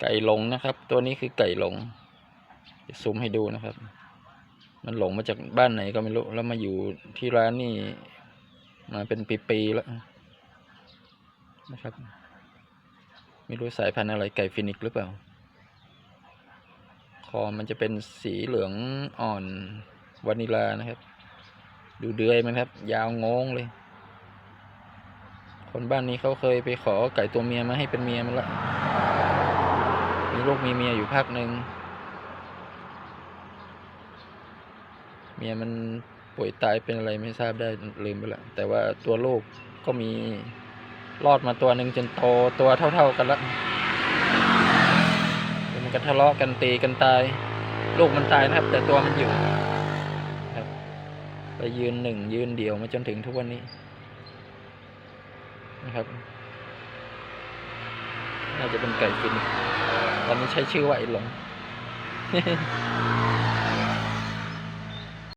ไก่หลงนะครับ ตัวนี้คือไก่หลงซูมให้ดูนะครับ มันหลงมาจากบ้านไหนก็ไม่รู้ แล้วมาอยู่ที่ร้านนี่มาเป็นปีๆแล้วนะครับ ไม่รู้สายพันธุ์อะไรไก่ฟินิกซ์หรือเปล่า คอมันจะเป็นสีเหลืองอ่อนวานิลานะครับ ดูเดือยมันครับ ยาวงงเลย คนบ้านนี้เขาเคยไปขอไก่ตัวเมียมาให้เป็นเมียมันละ มีลูกมีเมียอยู่พักหนึ่งเมียมันป่วยตายเป็นอะไรไม่ทราบได้ลืมไปละแต่ว่าตัวลูกก็มีรอดมาตัวหนึ่งจนโตตัวเท่า ๆกันละมันก็ทะเลาะกันตีกันตาย ลูกมันตายนะครับ แต่ตัวมันอยู่ครับไปยืนหนึ่งยืนเดียวมาจนถึงทุกวันนี้นะครับ น่าจะเป็นไก่ฟิน ตอนนี้ใช้ชื่อว่าไอ้หลง